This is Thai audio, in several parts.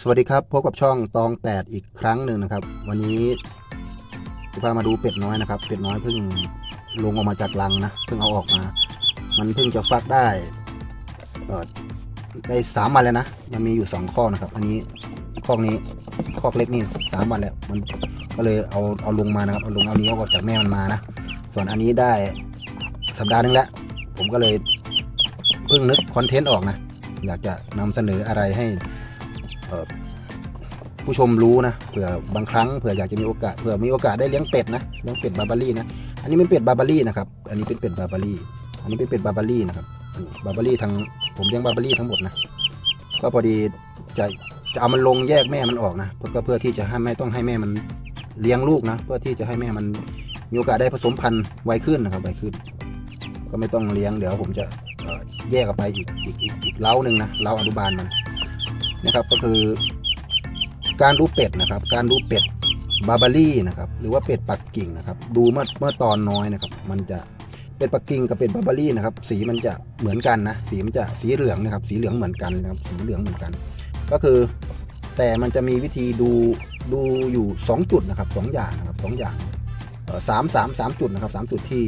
สวัสดีครับพบกับช่องตองแปดอีกครั้งหนึ่งนะครับ วันนี้จะพามาดูเป็ดน้อยนะครับ เป็ดน้อยเพิ่งลงออกมาจากรังนะเพิ่งเอาออกมา มันเพิ่งจะฟักได้เออได้สามวันแล้วนะมันมีอยู่สองข้อนะครับ อันนี้ข้อนี้ข้อเล็กนี่สามวันแล้ว มันก็เลยเอาเอาลงมานะครับเอาลงเอานี้ออกจากแม่มันมานะส่วนอันนี้ได้สัปดาห์นึงแล้วผมก็เลย เพิ่งนึกคอนเทนต์ออกนะ อยากจะนำเสนออะไรให้ผู้ชมรู้นะเผื่อบางครั้งเผื่ออยากจะมีโอกาสเผื่อมีโอกาสได้เลี้ยงเป็ดนะเลี้ยงเป็ดบาบารี่นะอันนี้เป็นเป็ดบาบารี่นะครับอันนี้เป็นเป็ดบาบารี่อันนี้เป็นเป็ดบาบารี่นะครับบาบารี่ทั้งผมเลี้ยงบาบารี่ทั้งหมดนะก็พอดีจะจะเอามันลงแยกแม่มันออกนะเพื่อเพื่อที่จะให้ไม่ต้องให้แม่มันเลี้ยงลูกนะ เพื่อที่จะให้แม่มันมีโอกาสได้ผสมพันธุ์ไวขึ้นนะครับไวขึ้น ก็ไม่ต้องเลี้ยงเดี๋ยวผมจะ แยกออกไปอีกอีกอีกอีกเล้าหนึ่งนะเล้าอนุบาลมันนะครับก็คือ การดูเป็ดนะครับ การดูเป็ดบาบารี่นะครับหรือว่าเป็ดปักกิ่งนะครับ ดูเมื่อเมื่อตอนน้อยนะครับ มันจะเป็ดปักกิ่งกับเป็ดบาบารี่นะครับ สีมันจะเหมือนกันนะสีมันจะสีเหลืองนะครับ สีเหลืองเหมือนกันนะครับ สีเหลืองเหมือนกัน ก็คือ แต่มันจะมีวิธีดูดูอยู่ 2 จุดนะครับสองอย่างนะครับสองอย่างสามสามสามจุดนะครับสามจุดที่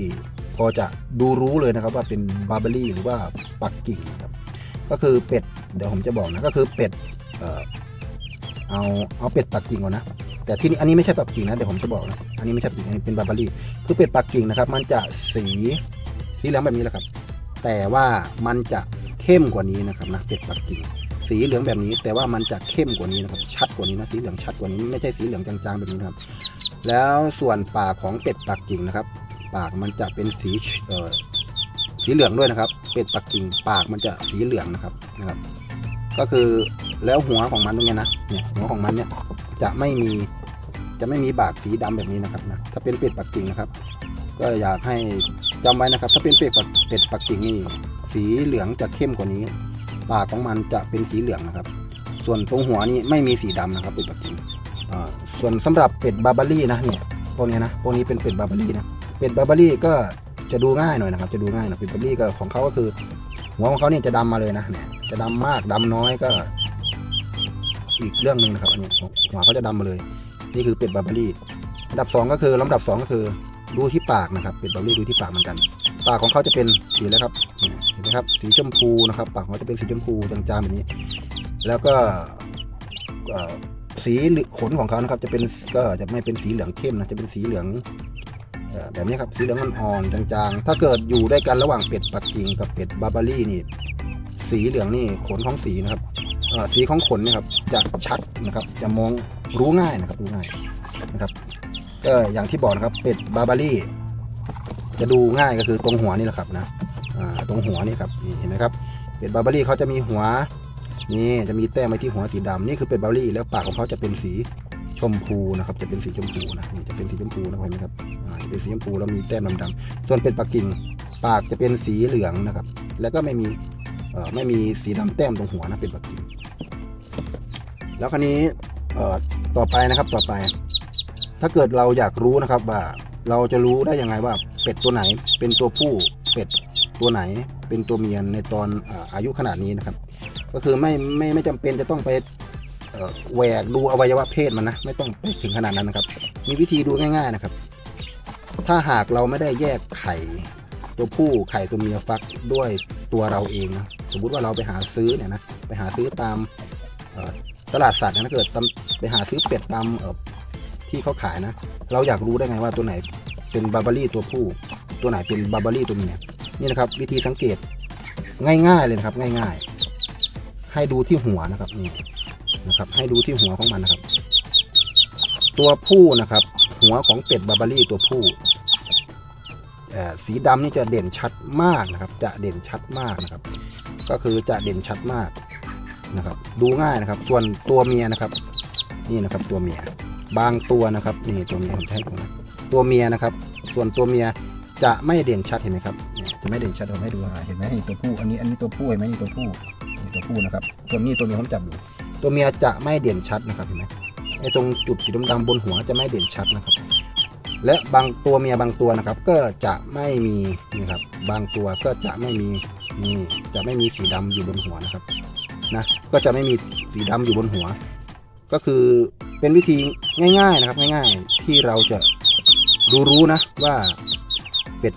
พอจะดูรู้เลยนะครับว่าเป็นบาเบารี่หรือว่าปักกิ่งนะครับก็คือเป็ดเดี๋ยวผมจะบอกนะก็คือเป็ดเออเอาเอาเป็ดปักกิ่งก่อนนะแต่ที่นี่อันนี้ไม่ใช่ปักกิ่งนะเดี๋ยวผมจะบอกนะอันนี้ไม่ใช่ปักกิ่งอันนี้เป็นบาเบารี่คือเป็ดปักกิ่งนะครับ มันจะสีสีเหลืองแบบนี้แหละครับ แต่ว่ามันจะเข้มกว่านี้นะครับนะเป็ดปักกิ่งสีเหลืองแบบนี้ แต่ว่ามันจะเข้มกว่านี้นะครับ ชัดกว่านี้นะสีเหลืองชัดกว่านี้ไม่ใช่สีเหลืองจางๆแบบนี้นะครับ แล้วส่วนปากของเป็ดปักกิ่งนะครับ ปากมันจะเป็นสีเอ่อสีเหลืองด้วยนะครับ เป็ดปักกิ่งปากมันจะสีเหลืองนะครับนะครับ ก็คือแล้วหัวของมันตรงเนี้ยนะเนี่ยหัวของมันเนี่ยจะไม่มีจะไม่มีบากสีดำแบบนี้นะครับนะถ้าเป็นเป็ดปักกิ่งนะครับ ก็อยากให้จำไว้นะครับ ถ้าเป็นเป็ดปักเป็ดปักกิ่งนี่สีเหลืองจะเข้มกว่านี้ ปากของมันจะเป็นสีเหลืองนะครับ ส่วนตรงหัวนี่ไม่มีสีดำนะครับเป็ดปักกิ่งส่วนสำหรับเป็ดบาบารี่นะเนี่ยพวกนี้นะพวกนี้เป็นเป็ดบาบารี่นะ เป็ดบาบารี่ก็จะดูง่ายหน่อยนะครับ จะดูง่ายหนะเป็นบรี่ก็ของเขาก็คือ หัวของเขาเนี่ยจะดำมาเลยนะเนี่ยจะดำมากดำน้อยก็ อีกเรื่องหนึ่งนะครับอันนี้หัวเขาจะดำมาเลย นี่คือเป็ดบาบารี่อันดับสองก็คือลำดับสองก็คือดูที่ปากนะครับ เป็ดบาบารี่ดูที่ปากเหมือนกัน ปากของเขาจะเป็นสีแล้วครับเห็นไหมครับ สีชมพูนะครับ ปากของเขาจะเป็นสีชมพูจางๆแบบนี้ แล้วก็สีขนของเขานะครับ จะเป็นก็จะไม่เป็นสีเหลืองเข้มนะจะเป็นสีเหลือง แบบนี้ครับสีเหลืองอ่อนๆจางๆ ถ้าเกิดอยู่ด้วยกันระหว่างเป็ดปักกิ่งกับเป็ดบาบารี่นี่ สีเหลืองนี่ขนของสีนะครับสีของขนนี่ยครับจะชัดนะครับ จะมองรู้ง่ายนะครับรู้ง่ายนะครับก็อย่างที่บอกนะครับเป็ดบาบารี่จะดูง่ายก็คือตรงหัวนี่แหละครับนะตรงหัวนี่ครับนี่เห็นไหมครับเป็ดบาบารี่เขาจะมีหัวนี่จะมีแต้มไว้ที่หัวสีดำนี่คือเป็ดบาบารี่แล้วปากของเขาจะเป็นสี ชมพูนะครับ จะเป็นสีชมพูนะนี่จะเป็นสีชมพูนะเห็นไหมครับอ่าจะเป็นสีชมพูแล้วมีแต้มดำๆส่วนเป็นปักกิ่งปากจะเป็นสีเหลืองนะครับ แล้วก็ไม่มีเอ่อไม่มีสีดำแต้มตรงหัวนะเป็นปักกิ่งแล้วคราวนี้เอ่อต่อไปนะครับต่อไป ถ้าเกิดเราอยากรู้นะครับว่าเราจะรู้ได้ยังไงว่าเป็ดตัวไหนเป็นตัวผู้เป็ดตัวไหนเป็นตัวเมียในตอนออายุขนาดนี้นะครับ ก็คือไม่ไม่ไม่จำเป็นจะต้องไป แหวกดูอวัยวะเพศมันนะ ไม่ต้องไปถึงขนาดนั้นนะครับ มีวิธีดูง่ายๆนะครับ ถ้าหากเราไม่ได้แยกไข่ตัวผู้ไข่ตัวเมียฟักด้วยตัวเราเองนะสมมุติว่าเราไปหาซื้อเนี่ยนะไปหาซื้อตามตลาดสัตว์นะถ้าเกิดไปหาซื้อเป็ดตามที่เขาขายนะ เราอยากรู้ได้ไงว่าตัวไหนเป็นบาบารี่ตัวผู้ ตัวไหนเป็นบาบารี่ตัวเมียนี่นะครับ วิธีสังเกตง่ายๆเลยนะครับง่ายๆ ให้ดูที่หัวนะครับนี่ นะครับ ให้ดูที่หัวของมันนะครับ ตัวผู้นะครับ หัวของเป็ดบาบารี่ตัวผู้สีดำนี่จะเด่นชัดมากนะครับ จะเด่นชัดมากนะครับ ก็คือจะเด่นชัดมากนะครับ ดูง่ายนะครับ ส่วนตัวเมียนะครับ นี่นะครับตัวเมีย บางตัวนะครับ นี่ตัวเมียผมให้ดูนะตัวเมียนะครับ ส่วนตัวเมียจะไม่เด่นชัดเห็นไหมครับเนี่ยจะไม่เด่นชัดผมให้ดูเห็นไหมตัวผู้ อันนี้อันนี้ตัวผู้เห็นไหมนี่ตัวผู้นี่ตัวผู้นะครับ ส่วนนี้ตัวเมียผมจับอยู่ ตัวเมียจะไม่เด่นชัดนะครับเห็นไหมไอ้ตรงจุดสีดำๆบนหัวจะไม่เด่นชัดนะครับ และบางตัวเมียบางตัวนะครับ ก็จะไม่มีนี่ครับ บางตัวก็จะไม่มีนี่จะไม่มีสีดำอยู่บนหัวนะครับนะก็จะไม่มีสีดำอยู่บนหัว ก็คือเป็นวิธีง่าย ๆนะครับ ง่าย ๆ ที่เราจะรู้รู้นะว่าเป็ด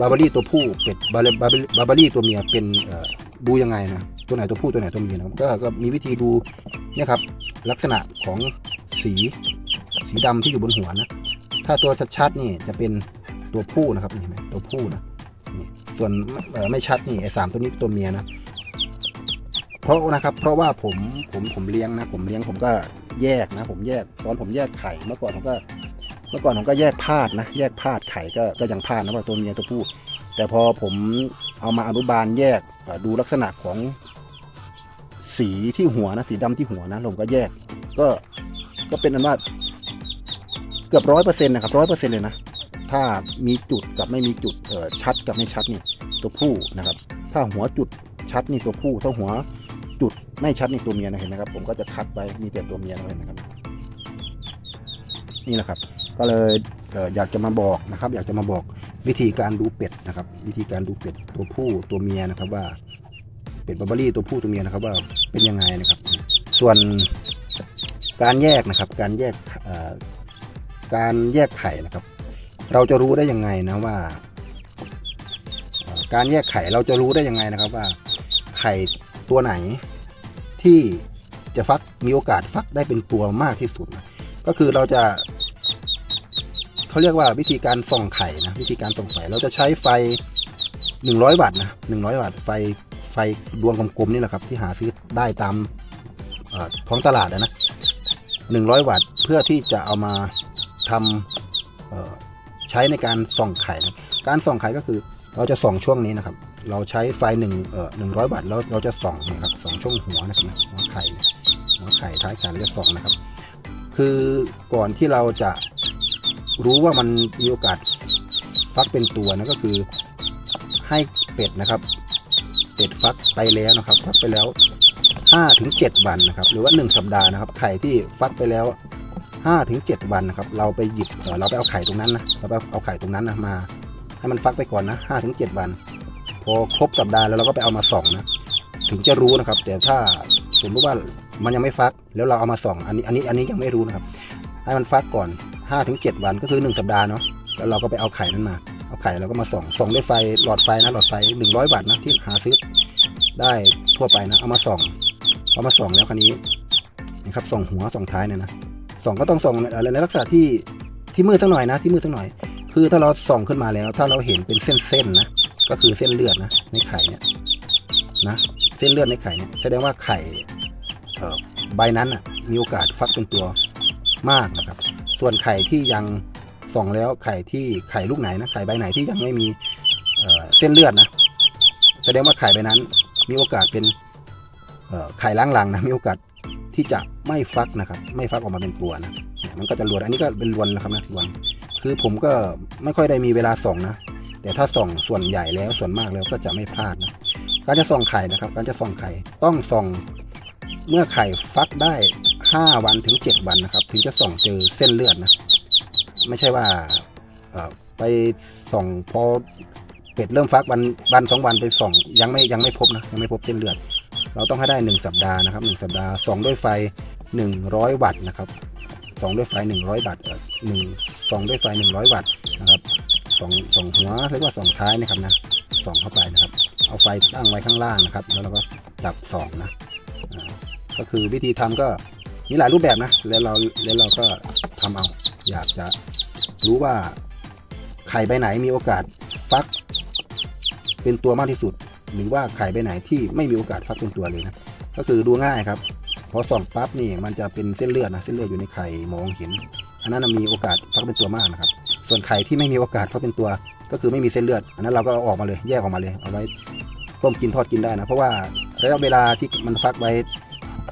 บาบารี่ตัวผู้เป็ดบาเลบาบาบารี่ตัวเมียเป็นดูยังไงนะ ตัวไหนตัวผู้ตัวไหนตัวเมียนะครับก็ก็มีวิธีดูเนี่ยครับลักษณะของสีสีดำที่อยู่บนหัวนะ ถ้าตัวชัดๆนี่จะเป็นตัวผู้นะครับเห็นไหมตัวผู้นะนี่ส่วนไม่ชัดนี่ไอ้สามตัวนี้ตัวเมียนะเพราะนะครับ เพราะว่าผมผมผมเลี้ยงนะ ผมเลี้ยงผมก็แยกนะ ผมแยกตอนผมแยกไข่เมื่อก่อนผมก็เมื่อก่อนผมก็แยกพาดนะ แยกพาดไข่ก็ก็ยังพาดนะว่าตัวเมียตัวผู้ แต่พอผมเอามาอนุบาลแยกดูลักษณะของ สีที่หัวนะสีดำที่หัวนะผมก็แยก ก็ก็เป็นอันว่าเกือบร้อยเปอร์เซ็นต์นะครับร้อยเปอร์เซ็นต์เลยนะถ้ามีจุดกับไม่มีจุดเออชัดกับไม่ชัดนี่ตัวผู้นะครับ ถ้าหัวจุดชัดนี่ตัวผู้ ถ้าหัวจุดไม่ชัดนี่ตัวเมียนะเห็นไหมครับ ผมก็จะคัดไปมีแต่ตัวเมียเลยนะครับ นี่แหละครับ ก็เลยเอออยากจะมาบอกนะครับ อยากจะมาบอกวิธีการดูเป็ดนะครับ วิธีการดูเป็ดตัวผู้ตัวเมียนะครับว่า เป็ดบาร์บารี่ตัวผู้ตัวเมียนะครับว่าเป็นยังไงนะครับ ส่วนการแยกนะครับ การแยกการแยกไข่นะครับ เราจะรู้ได้ยังไงนะว่า การแยกไข่เราจะรู้ได้ยังไงนะครับว่า ไข่ตัวไหนที่จะฟักมีโอกาสฟักได้เป็นตัวมากที่สุดนะก็คือเราจะเขาเรียกว่าวิธีการส่องไข่นะวิธีการส่องไข่เราจะใช้ไฟ 100 วัตต์นะ100 วัตต์ไฟ ไฟดวงกลมๆนี่แหละครับ ที่หาซื้อได้ตามท้องตลาดอะนะ100วัตต์เพื่อที่จะเอามาทำใช้ในการส่องไข่นะการส่องไข่ก็คือเราจะส่องช่วงนี้นะครับ เราใช้ไฟหนึ่งเอ่อหนึ่งร้อยวัตต์แล้วเราจะส่องนะครับส่องช่วงหัวนะครับหัวไข่หัวไข่ท้ายไข่เราจะส่องนะครับ คือก่อนที่เราจะรู้ว่ามันมีโอกาสฟักเป็นตัวนะก็คือให้เป็ดนะครับ เป็ดฟักไปแล้วนะครับ ฟักไปแล้ว5ถึง7วันนะครับ หรือว่า 1 สัปดาห์นะครับ ไข่ที่ฟักไปแล้ว5ถึง7วันนะครับ เราไปหยิบเอ่อเราไปเอาไข่ตรงนั้นนะเราไปเอาไข่ตรงนั้นนะมาให้มันฟักไปก่อนนะ5ถึง7วัน พอครบสัปดาห์แล้วเราก็ไปเอามาส่องนะ ถึงจะรู้นะครับ แต่ถ้าสมมติว่ามันยังไม่ฟักแล้วเราเอามาส่อง อันนี้อันนี้อันนี้ยังไม่รู้นะครับ ให้มันฟักก่อน5ถึง7วันก็คือ 1 สัปดาห์เนาะแล้วเราก็ไปเอาไข่นั้นมา เอาไข่เราก็มาส่องส่องด้วยไฟหลอดไฟนะหลอดไฟ 100 วัตต์นะที่หาซื้อได้ทั่วไปนะเอามาส่องเอามาส่องแล้วคันนี้นะครับส่องหัวส่องท้ายเนี่ยนะส่องก็ต้องส่องในในลักษณะที่ที่มืดสักหน่อยนะที่มืดสักหน่อย คือถ้าเราส่องขึ้นมาแล้ว ถ้าเราเห็นเป็นเส้นๆนะก็คือเส้นเลือดนะในไข่เนี่ยนะเส้นเลือดในไข่เนี่ยแสดงว่าไข่เอ่อใบนั้นอะมีโอกาสฟักเป็นตัวมากนะครับ ส่วนไข่ที่ยัง ส่องแล้วไข่ที่ไข่ลูกไหนนะไข่ใบไหนที่ยังไม่มีเเส้นเลือดนะแสดงว่าไข่ใบนั้น มีโอกาสเป็นไข่ล้างลังนะมีโอกาสที่จะไม่ฟักนะครับ ไม่ฟักออกมาเป็นตัวนะมันก็จะลวนอันนี้ก็เป็นลวนนะครับนะลวนคือผมก็ไม่ค่อยได้มีเวลาส่องนะ แต่ถ้าส่องส่วนใหญ่แล้วส่วนมากแล้วก็จะไม่พลาดนะการจะส่องไข่นะครับ การจะส่องไข่ต้องส่องเมื่อไข่ฟักได้ 5 วันถึง 7 วันนะครับ ถึงจะส่องเจอเส้นเลือดนะ ไม่ใช่ว่าไปส่องพอเป็ดเริ่มฟักวันวันสองวันไปส่องยังไม่ยังไม่พบนะยังไม่พบเส้นเลือด เราต้องให้ได้ 1 สัปดาห์นะครับ 1 สัปดาห์ส่องด้วยไฟ 100 วัตต์นะครับส่องด้วยไฟ 100 วัตต์หนึ่งส่องด้วยไฟ 100 วัตต์นะครับส่องส่องหัวเรียกว่าส่องท้ายนะครับนะส่องเข้าไปนะครับ เอาไฟตั้งไว้ข้างล่างนะครับ แล้วเราก็ดับส่องนะก็คือวิธีทำก็มีหลายรูปแบบนะแล้วเราแล้วเราก็ทำเอา อยากจะรู้ว่าไข่ใบไหนมีโอกาสฟัก เป็นตัวมากที่สุด หรือว่าไข่ใบไหนที่ไม่มีโอกาสฟักเป็นตัวเลยนะก็คือดูง่ายครับพอส่องปั๊บนี่มันจะเป็นเส้นเลือดนะเส้นเลือดอยู่ในไข่มองเห็นอันนั้นมีโอกาสฟักเป็นตัวมากนะครับ ส่วนไข่ที่ไม่มีโอกาสฟักเป็นตัว ก็คือไม่มีเส้นเลือด อันนั้นเราก็เอาออกมาเลยแยกออกมาเลย เอาไว้ต้มกินทอดกินได้นะ เพราะว่าระยะเวลาที่มันฟักไว้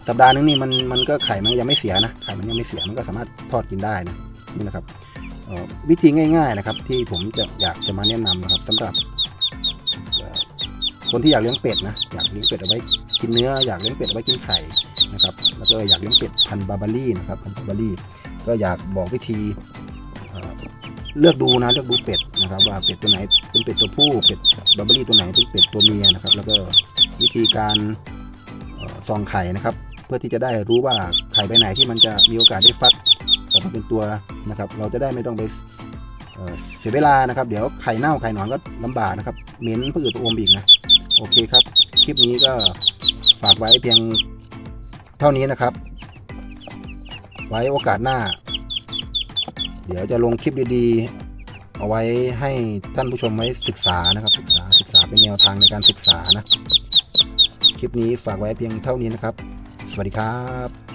สัปดาห์นึงนี่มันมันก็ไข่มันยังไม่เสียนะไข่มันยังไม่เสียมันก็สามารถทอดกินได้นะ นี่นะครับวิธีง่ายๆนะครับ ที่ผมจะอยากจะมาแนะนำนะครับสำหรับคนที่อยากเลี้ยงเป็ดนะอยากเลี้ยงเป็ดเอาไว้กินเนื้ออยากเลี้ยงเป็ดเอาไว้กินไข่นะครับแล้วก็อยากเลี้ยงเป็ดพันบาร์บารี่นะครับพันบาร์บารี่ก็อยากบอกวิธีเลือกดูนะเลือกดูเป็ดนะครับว่าเป็ดตัวไหนเป็นเป็ดตัวผู้เป็ดบับเบิลลี่ตัวไหนเป็นเป็ดตัวเมียนะครับ แล้วก็วิธีการเอ่อส่องไข่นะครับ เพื่อที่จะได้รู้ว่าไข่ใบไหนที่มันจะมีโอกาสได้ฟัก เป็นตัวนะครับ เราจะได้ไม่ต้องไปเเสียเวลานะครับ เดี๋ยวไข่เน่าไข่หนอนก็ลำบากนะครับ เหม็นพืชอมอีกนะ โอเคครับ คลิปนี้ก็ฝากไว้เพียงเท่านี้นะครับ ไว้โอกาสหน้า เดี๋ยวจะลงคลิปดีๆ เอาไว้ให้ท่านผู้ชมไว้ศึกษานะครับ ศึกษาศึกษาเป็นแนวทางในการศึกษานะ คลิปนี้ฝากไว้เพียงเท่านี้นะครับ สวัสดีครับ